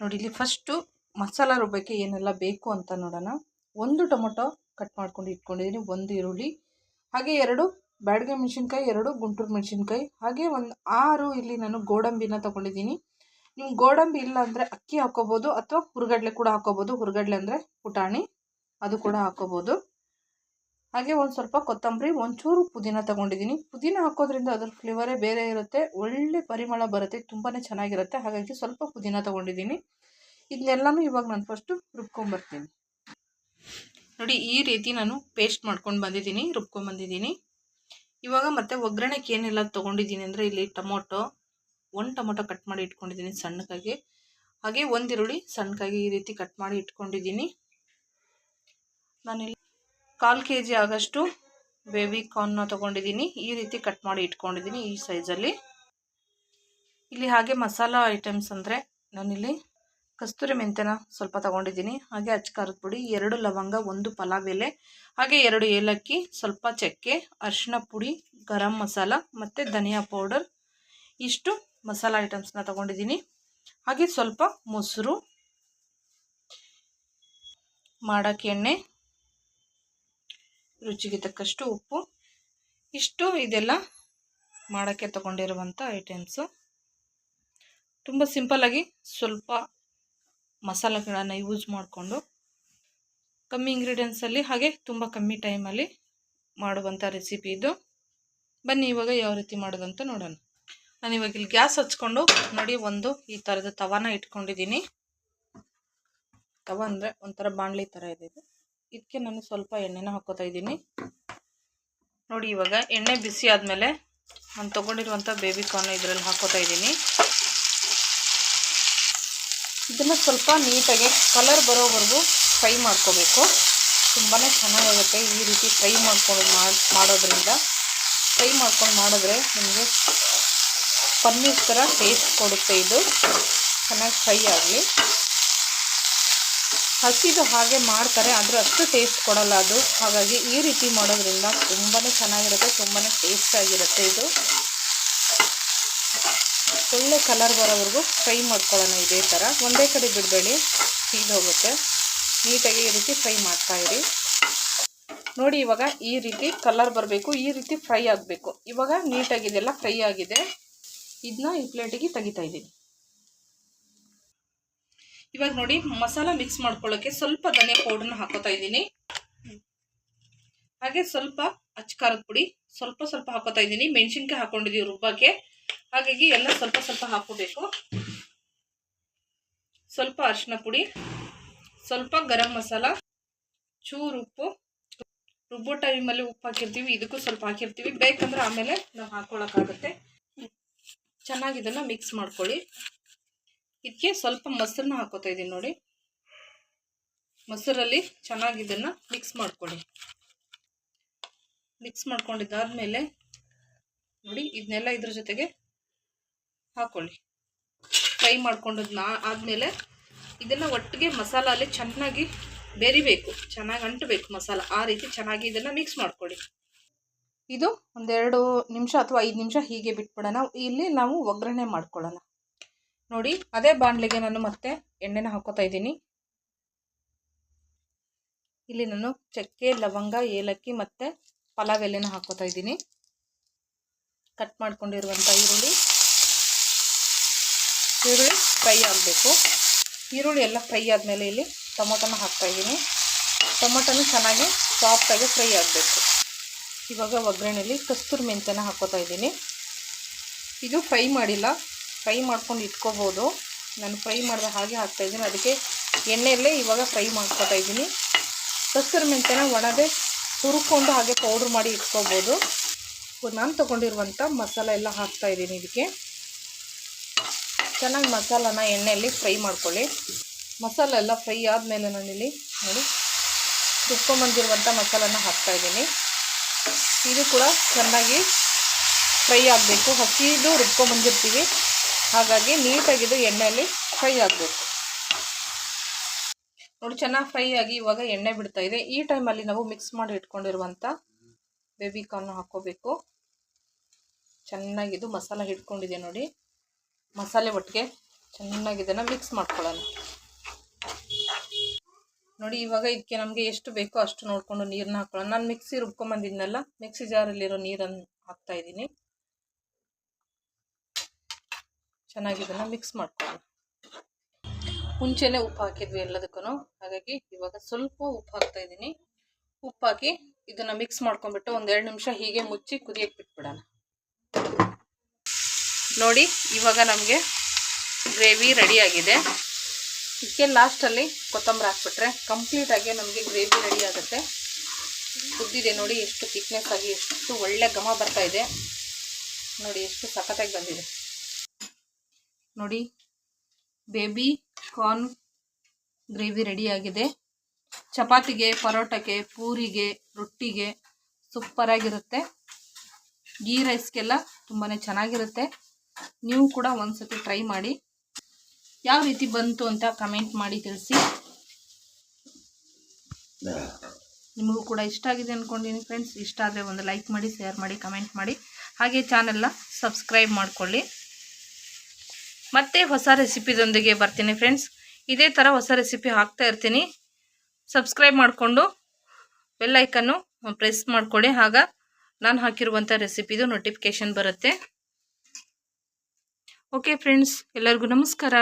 ನೋಡಿ ಇಲ್ಲಿ ಫಸ್ಟು ಮಸಾಲ ರುಬ್ಬಕ್ಕೆ ಏನೆಲ್ಲ ಬೇಕು ಅಂತ ನೋಡೋಣ. ಒಂದು ಟೊಮೊಟೊ ಕಟ್ ಮಾಡ್ಕೊಂಡು ಇಟ್ಕೊಂಡಿದ್ದೀನಿ. ಒಂದು ಈರುಳ್ಳಿ, ಹಾಗೆ ಎರಡು ಬ್ಯಾಡಗೆ ಮೆಣಸಿನ್ಕಾಯಿ, ಎರಡು ಗುಂಟೂರು ಮೆಣಸಿನ್ಕಾಯಿ, ಹಾಗೆ ಒಂದು ಆರು ಇಲ್ಲಿ ನಾನು ಗೋಡಂಬಿನ ತೊಗೊಂಡಿದ್ದೀನಿ. ನೀವು ಗೋಡಂಬಿ ಇಲ್ಲ ಅಂದರೆ ಅಕ್ಕಿ ಹಾಕೋಬೋದು ಅಥವಾ ಹುರ್ಗಡ್ಲೆ ಕೂಡ ಹಾಕೋಬೋದು. ಹುರ್ಗಡ್ಲೆ ಅಂದರೆ ಪುಟಾಣಿ, ಅದು ಕೂಡ ಹಾಕೋಬೋದು. ಹಾಗೆ ಒಂದು ಸ್ವಲ್ಪ ಕೊತ್ತಂಬರಿ, ಒಂಚೂರು ಪುದೀನ ತೊಗೊಂಡಿದ್ದೀನಿ. ಪುದೀನ ಹಾಕೋದ್ರಿಂದ ಅದ್ರ ಫ್ಲೇವರೇ ಬೇರೆ ಇರುತ್ತೆ. ಒಳ್ಳೆ ಪರಿಮಳ ಬರುತ್ತೆ. ತುಂಬಾ ಚೆನ್ನಾಗಿರುತ್ತೆ. ಹಾಗಾಗಿ ಸ್ವಲ್ಪ ಪುದೀನ ತೊಗೊಂಡಿದ್ದೀನಿ. ಇದನ್ನೆಲ್ಲನೂ ಇವಾಗ ನಾನು ಫಸ್ಟು ರುಬ್ಕೊಂಬರ್ತೀನಿ. ನೋಡಿ, ಈ ರೀತಿ ನಾನು ಪೇಸ್ಟ್ ಮಾಡ್ಕೊಂಡು ಬಂದಿದ್ದೀನಿ. ರುಬ್ಕೊಂಬಂದಿದ್ದೀನಿ. ಇವಾಗ ಮತ್ತೆ ಒಗ್ಗರಣೆಗೆ ಏನೆಲ್ಲ ತೊಗೊಂಡಿದ್ದೀನಿ ಅಂದರೆ ಇಲ್ಲಿ ಟೊಮೊಟೊ, ಒಂದು ಟೊಮೊಟೊ ಕಟ್ ಮಾಡಿ ಇಟ್ಕೊಂಡಿದ್ದೀನಿ ಸಣ್ಣಕ್ಕಾಗಿ. ಹಾಗೆ ಒಂದು ಈರುಳ್ಳಿ ಸಣ್ಣಕ್ಕಾಗಿ ಈ ರೀತಿ ಕಟ್ ಮಾಡಿ ಇಟ್ಕೊಂಡಿದ್ದೀನಿ. ನಾನಿಲ್ಲಿ ಕಾಲು ಕೆ ಜಿ ಆಗೋಷ್ಟು ಬೇಬಿ ಕಾರ್ನ್ನ ತೊಗೊಂಡಿದ್ದೀನಿ. ಈ ರೀತಿ ಕಟ್ ಮಾಡಿ ಇಟ್ಕೊಂಡಿದ್ದೀನಿ ಈ ಸೈಜಲ್ಲಿ ಇಲ್ಲಿ ಹಾಗೆ ಮಸಾಲ ಐಟಮ್ಸ್ ಅಂದರೆ ನಾನಿಲ್ಲಿ ಕಸ್ತೂರಿ ಮೆಂತ್ಯನ ಸ್ವಲ್ಪ ತೊಗೊಂಡಿದ್ದೀನಿ. ಹಾಗೆ ಅಚ್ಕಾರದ ಪುಡಿ, ಎರಡು ಲವಂಗ, ಒಂದು ಪಲಾವ್ ಎಲೆ ಹಾಗೆ ಎರಡು ಏಲಕ್ಕಿ, ಸ್ವಲ್ಪ ಚಕ್ಕೆ ಅರಿಶಿನ ಪುಡಿ, ಗರಂ ಮಸಾಲ ಮತ್ತು ಧನಿಯಾ ಪೌಡರ್ ಇಷ್ಟು ಮಸಾಲ ಐಟಮ್ಸ್ನ ತೊಗೊಂಡಿದ್ದೀನಿ. ಹಾಗೆ ಸ್ವಲ್ಪ ಮೊಸರು, ಮಾಡೋಕ್ಕೆ ಎಣ್ಣೆ ರುಚಿಗೆ ತಕ್ಕಷ್ಟು ಉಪ್ಪು, ಇಷ್ಟು ಇದೆಲ್ಲ ಮಾಡೋಕ್ಕೆ ತಗೊಂಡಿರುವಂಥ ಐಟಮ್ಸು. ತುಂಬ ಸಿಂಪಲ್ಲಾಗಿ ಸ್ವಲ್ಪ ಮಸಾಲೆಗಳನ್ನು ಯೂಸ್ ಮಾಡಿಕೊಂಡು ಕಮ್ಮಿ ಇಂಗ್ರೀಡಿಯೆಂಟ್ಸಲ್ಲಿ ಹಾಗೆ ತುಂಬ ಕಮ್ಮಿ ಟೈಮಲ್ಲಿ ಮಾಡುವಂಥ ರೆಸಿಪಿ ಇದು. ಬನ್ನಿ ಇವಾಗ ಯಾವ ರೀತಿ ಮಾಡೋದಂತ ನೋಡೋಣ. ನಾನು ಇವಾಗ ಇಲ್ಲಿ ಗ್ಯಾಸ್ ಹಚ್ಕೊಂಡು ನೋಡಿ ಒಂದು ಈ ಥರದ ತವಾನ ಇಟ್ಕೊಂಡಿದ್ದೀನಿ. ತವ ಅಂದರೆ ಒಂಥರ ಬಾಣಲಿ ಥರ ಇದೆ ಇದು. ಇದಕ್ಕೆ ನಾನು ಸ್ವಲ್ಪ ಎಣ್ಣೆನ ಹಾಕೋತಾ ಇದ್ದೀನಿ. ನೋಡಿ, ಇವಾಗ ಎಣ್ಣೆ ಬಿಸಿ ಆದಮೇಲೆ ನಾನು ತೊಗೊಂಡಿರುವಂಥ ಬೇಬಿ ಕಾರ್ನ್ ಇದರಲ್ಲಿ ಹಾಕೋತಾ ಇದ್ದೀನಿ. ಇದನ್ನು ಸ್ವಲ್ಪ ನೀಟಾಗಿ ಕಲರ್ ಬರೋವರೆಗೂ ಫ್ರೈ ಮಾಡ್ಕೋಬೇಕು. ತುಂಬಾ ಚೆನ್ನಾಗಾಗುತ್ತೆ ಈ ರೀತಿ ಫ್ರೈ ಮಾಡ್ಕೊಂಡು ಮಾಡೋದ್ರಿಂದ. ಫ್ರೈ ಮಾಡ್ಕೊಂಡು ಮಾಡಿದ್ರೆ ನಿಮಗೆ ಪನ್ನೀರ್ ಥರ ಟೇಸ್ಟ್ ಕೊಡುತ್ತೆ ಇದು. ಚೆನ್ನಾಗಿ ಫ್ರೈ ಆಗಲಿ. ಹಸಿದು ಹಾಗೆ ಮಾಡ್ತಾರೆ, ಆದರೆ ಅಷ್ಟು ಟೇಸ್ಟ್ ಕೊಡಲ್ಲ ಅದು. ಹಾಗಾಗಿ ಈ ರೀತಿ ಮಾಡೋದ್ರಿಂದ ತುಂಬಾ ಚೆನ್ನಾಗಿರುತ್ತೆ ತುಂಬಾ ಟೇಸ್ಟಾಗಿರುತ್ತೆ ಇದು. ಒಳ್ಳೆ ಕಲರ್ ಬರೋವರೆಗೂ ಫ್ರೈ ಮಾಡ್ಕೊಳ್ಳೋಣ ಇದೇ ಥರ ಒಂದೇ ಕಡೆ ಬಿಡಬೇಡಿ ಹೋಗುತ್ತೆ. ನೀಟಾಗಿ ಈ ರೀತಿ ಫ್ರೈ ಮಾಡ್ತಾ ಇರಿ. ನೋಡಿ, ಇವಾಗ ಈ ರೀತಿ ಕಲರ್ ಬರಬೇಕು, ಈ ರೀತಿ ಫ್ರೈ ಆಗಬೇಕು. ಇವಾಗ ನೀಟಾಗಿ ಇದೆಲ್ಲ ಫ್ರೈ ಆಗಿದೆ. ಇದನ್ನ ಈ ಪ್ಲೇಟಿಗೆ ತೆಗಿತಾ ಇದ್ದೀನಿ. ಇವಾಗ ನೋಡಿ ಮಸಾಲ ಮಿಕ್ಸ್ ಮಾಡ್ಕೊಳ್ಳೋಕ್ಕೆ ಸ್ವಲ್ಪ ಧನಿಯಾ ಪೌಡರ್ನ ಹಾಕೋತಾ ಇದ್ದೀನಿ. ಹಾಗೆ ಸ್ವಲ್ಪ ಅಚ್ಕಾರದ ಪುಡಿ ಸ್ವಲ್ಪ ಸ್ವಲ್ಪ ಹಾಕೋತಾ ಇದ್ದೀನಿ. ಮೆಣಸಿನ್ಕಾಯಿ ಹಾಕೊಂಡಿದ್ದೀವಿ ರುಬ್ಬಕ್ಕೆ ಹಾಗಾಗಿ ಎಲ್ಲ ಸ್ವಲ್ಪ ಸ್ವಲ್ಪ ಹಾಕೋಬೇಕು ಸ್ವಲ್ಪ ಅರಿಶಿನ ಪುಡಿ, ಸ್ವಲ್ಪ ಗರಂ ಮಸಾಲ, ಚೂರು ಉಪ್ಪು. ರುಬ್ಬೋ ಟೈಮಲ್ಲಿ ಉಪ್ಪು ಹಾಕಿರ್ತೀವಿ, ಇದಕ್ಕೂ ಸ್ವಲ್ಪ ಹಾಕಿರ್ತೀವಿ. ಬೇಕಂದ್ರೆ ಆಮೇಲೆ ನಾವು ಹಾಕ್ಕೊಳಕ್ಕಾಗುತ್ತೆ ಚೆನ್ನಾಗಿ ಇದನ್ನು ಮಿಕ್ಸ್ ಮಾಡ್ಕೊಳ್ಳಿ. ಇದಕ್ಕೆ ಸ್ವಲ್ಪ ಮೊಸರನ್ನ ಹಾಕೋತಾ ಇದ್ದೀನಿ ನೋಡಿ. ಮೊಸರಲ್ಲಿ ಚೆನ್ನಾಗಿ ಇದನ್ನು ಮಿಕ್ಸ್ ಮಾಡ್ಕೊಳ್ಳಿ. ಮಿಕ್ಸ್ ಮಾಡ್ಕೊಂಡಿದ್ದಾದಮೇಲೆ ನೋಡಿ ಇದನ್ನೆಲ್ಲ ಇದ್ರ ಜೊತೆಗೆ ಹಾಕೊಳ್ಳಿ. ಫ್ರೈ ಮಾಡ್ಕೊಂಡದ್ನ ಆದಮೇಲೆ ಇದನ್ನು ಒಟ್ಟಿಗೆ ಮಸಾಲ ಅಲ್ಲಿ ಚೆನ್ನಾಗಿ ಬೆರಿಬೇಕು, ಚೆನ್ನಾಗಿ ಅಂಟಬೇಕು ಮಸಾಲ. ಆ ರೀತಿ ಚೆನ್ನಾಗಿ ಇದನ್ನು ಮಿಕ್ಸ್ ಮಾಡ್ಕೊಳ್ಳಿ. ಇದು ಒಂದೆರಡು ನಿಮಿಷ ಅಥವಾ ಐದು ನಿಮಿಷ ಹೀಗೆ ಬಿಟ್ಬಿಡೋಣ. ಇಲ್ಲಿ ನಾವು ಒಗ್ಗರಣೆ ಮಾಡ್ಕೊಳ್ಳೋಣ. ನೋಡಿ, ಅದೇ ಬಾಣಲಿಗೆ ನಾನು ಮತ್ತೆ ಎಣ್ಣೆನ ಹಾಕೋತಾ ಇದ್ದೀನಿ. ಇಲ್ಲಿ ನಾನು ಚಕ್ಕೆ, ಲವಂಗ, ಏಲಕ್ಕಿ ಮತ್ತು ಪಲಾವ್ ಎಲೆನ ಹಾಕೋತಾ ಇದ್ದೀನಿ. ಕಟ್ ಮಾಡ್ಕೊಂಡಿರುವಂಥ ಈರುಳ್ಳಿ. ಈರುಳ್ಳಿ ಫ್ರೈ ಆಗಬೇಕು. ಈರುಳ್ಳಿ ಎಲ್ಲ ಫ್ರೈ ಆದಮೇಲೆ ಇಲ್ಲಿ ಟೊಮೊಟೊನ ಹಾಕ್ತಾಯಿದ್ದೀನಿ ಟೊಮೊಟೊನ ಚೆನ್ನಾಗಿ ಸಾಫ್ಟಾಗಿ ಫ್ರೈ ಆಗಬೇಕು. ಇವಾಗ ಒಗ್ಗರಣೆಯಲ್ಲಿ ಕಸ್ತೂರಿ ಮೆಂತ್ಯನ ಹಾಕೋತಾ ಇದ್ದೀನಿ. ಇದು ಫ್ರೈ ಮಾಡಿಲ್ಲ. ಫ್ರೈ ಮಾಡ್ಕೊಂಡು ಇಟ್ಕೋಬೋದು. ನಾನು ಫ್ರೈ ಮಾಡಿದ ಹಾಗೆ ಹಾಕ್ತಾಯಿದ್ದೀನಿ ಅದಕ್ಕೆ ಎಣ್ಣೆಯಲ್ಲೇ ಇವಾಗ ಫ್ರೈ ಮಾಡ್ಕೊತಾ ಇದ್ದೀನಿ. ಕಸ್ತೂರಿ ಮೆಂತ್ಯನ ಒಣದೆ ಹುರ್ಕೊಂಡು ಹಾಗೆ ಪೌಡ್ರ್ ಮಾಡಿ ಇಟ್ಕೋಬೋದು. ನಾನು ತೊಗೊಂಡಿರುವಂಥ ಮಸಾಲ ಎಲ್ಲ ಹಾಕ್ತಾ ಇದ್ದೀನಿ ಇದಕ್ಕೆ. ಚೆನ್ನಾಗಿ ಮಸಾಲಾನ ಎಣ್ಣೆಯಲ್ಲಿ ಫ್ರೈ ಮಾಡ್ಕೊಳ್ಳಿ. ಮಸಾಲ ಎಲ್ಲ ಫ್ರೈ ಆದಮೇಲೆ ನಾನಿಲ್ಲಿ ನೋಡಿ ರುಬ್ಕೊಂಬಂದಿರುವಂಥ ಮಸಾಲಾನ ಹಾಕ್ತಾಯಿದ್ದೀನಿ ಇದು ಕೂಡ ಚೆನ್ನಾಗಿ ಫ್ರೈ ಆಗಬೇಕು. ಹಸಿದು ರುಬ್ಕೊಂಬಂದಿರ್ತೀವಿ ಹಾಗಾಗಿ ನೀಟಾಗಿ ಇದು ಎಣ್ಣೆಯಲ್ಲಿ ಫ್ರೈ ಆಗಬೇಕು. ನೋಡಿ, ಚೆನ್ನಾಗಿ ಫ್ರೈ ಆಗಿ ಇವಾಗ ಎಣ್ಣೆ ಬಿಡ್ತಾ ಇದೆ. ಈ ಟೈಮಲ್ಲಿ ನಾವು ಮಿಕ್ಸ್ ಮಾಡಿ ಇಟ್ಕೊಂಡಿರುವಂಥ ಬೇಬಿ ಕಾರ್ನ್ ಹಾಕ್ಕೋಬೇಕು. ಚೆನ್ನಾಗಿದು ಮಸಾಲ ಹಿಡ್ಕೊಂಡಿದೆ ನೋಡಿ. ಮಸಾಲೆ ಒಟ್ಟಿಗೆ ಚೆನ್ನಾಗಿ ಇದನ್ನು ಮಿಕ್ಸ್ ಮಾಡ್ಕೊಳ್ಳೋಣ. ನೋಡಿ, ಇವಾಗ ಇದಕ್ಕೆ ನಮಗೆ ಎಷ್ಟು ಬೇಕೋ ಅಷ್ಟು ನೋಡಿಕೊಂಡು ನೀರನ್ನ ಹಾಕೊಳ್ಳೋಣ ನಾನು ಮಿಕ್ಸಿ ರುಬ್ಕೊಂಬಂದಿದ್ನಲ್ಲ, ಮಿಕ್ಸಿ ಜಾರಲ್ಲಿರೋ ನೀರನ್ನು ಹಾಕ್ತಾ ಇದ್ದೀನಿ. ಚೆನ್ನಾಗಿ ಇದನ್ನು ಮಿಕ್ಸ್ ಮಾಡ್ಕೊಳ್ಳೋಣ. ಮುಂಚೆನೇ ಉಪ್ಪು ಹಾಕಿದ್ವಿ ಎಲ್ಲದಕ್ಕೂ ಹಾಗಾಗಿ ಇವಾಗ ಸ್ವಲ್ಪ ಉಪ್ಪು ಹಾಕ್ತಾ ಇದ್ದೀನಿ. ಉಪ್ಪು ಹಾಕಿ ಇದನ್ನು ಮಿಕ್ಸ್ ಮಾಡ್ಕೊಂಡ್ಬಿಟ್ಟು ಒಂದೆರಡು ನಿಮಿಷ ಹೀಗೆ ಮುಚ್ಚಿ ಕುದಿಯಕ್ಕೆ ಬಿಟ್ಬಿಡೋಣ. ನೋಡಿ, ಇವಾಗ ನಮಗೆ ಗ್ರೇವಿ ರೆಡಿಯಾಗಿದೆ ಇದಕ್ಕೆ ಲಾಸ್ಟಲ್ಲಿ ಕೊತ್ತಂಬರಿ ಹಾಕ್ಬಿಟ್ರೆ ಕಂಪ್ಲೀಟಾಗಿ ನಮಗೆ ಗ್ರೇವಿ ರೆಡಿ ಆಗುತ್ತೆ. ಕುದ್ದಿದೆ ನೋಡಿ, ಎಷ್ಟು ಥಿಕ್ನೆಸ್ ಆಗಿ ಎಷ್ಟು ಒಳ್ಳೆ ಘಮ ಬರ್ತಾ ಇದೆ. ನೋಡಿ, ಎಷ್ಟು ಸಖತ್ತಾಗಿ ಬಂದಿದೆ. ನೋಡಿ, ಬೇಬಿ ಕಾರ್ನ್ ಗ್ರೇವಿ ರೆಡಿಯಾಗಿದೆ. ಚಪಾತಿಗೆ, ಪರೋಟಕ್ಕೆ, ಪೂರಿಗೆ, ರೊಟ್ಟಿಗೆ ಸೂಪರಾಗಿರುತ್ತೆ ಗೀ ರೈಸ್ಗೆಲ್ಲ ತುಂಬಾ ಚೆನ್ನಾಗಿರುತ್ತೆ. ನೀವು ಕೂಡ ಒಂದ್ಸತಿ ಟ್ರೈ ಮಾಡಿ. ಯಾವ ರೀತಿ ಬಂತು ಅಂತ ಕಮೆಂಟ್ ಮಾಡಿ ತಿಳಿಸಿ. ನಿಮಗೂ ಕೂಡ ಇಷ್ಟ ಆಗಿದೆ ಅಂದ್ಕೊಂಡಿದ್ದೀನಿ ಫ್ರೆಂಡ್ಸ್. ಇಷ್ಟ ಆದರೆ ಒಂದು ಲೈಕ್ ಮಾಡಿ, ಶೇರ್ ಮಾಡಿ, ಕಮೆಂಟ್ ಮಾಡಿ. ಹಾಗೆ ಚಾನೆಲ್ನ ಸಬ್ಸ್ಕ್ರೈಬ್ ಮಾಡಿಕೊಳ್ಳಿ. ಮತ್ತೆ ಹೊಸ ರೆಸಿಪಿದೊಂದಿಗೆ ಬರ್ತೀನಿ ಫ್ರೆಂಡ್ಸ್ ಇದೇ ಥರ ಹೊಸ ರೆಸಿಪಿ ಹಾಕ್ತಾ ಇರ್ತೀನಿ. ಸಬ್ಸ್ಕ್ರೈಬ್ ಮಾಡಿಕೊಂಡು ಬೆಲ್ಲೈಕನ್ನು ಪ್ರೆಸ್ ಮಾಡಿಕೊಡಿ ಆಗ ನಾನು ಹಾಕಿರುವಂಥ ರೆಸಿಪಿದು ನೋಟಿಫಿಕೇಷನ್ ಬರುತ್ತೆ. ಓಕೆ ಫ್ರೆಂಡ್ಸ್ ಎಲ್ಲರಿಗೂ ನಮಸ್ಕಾರ.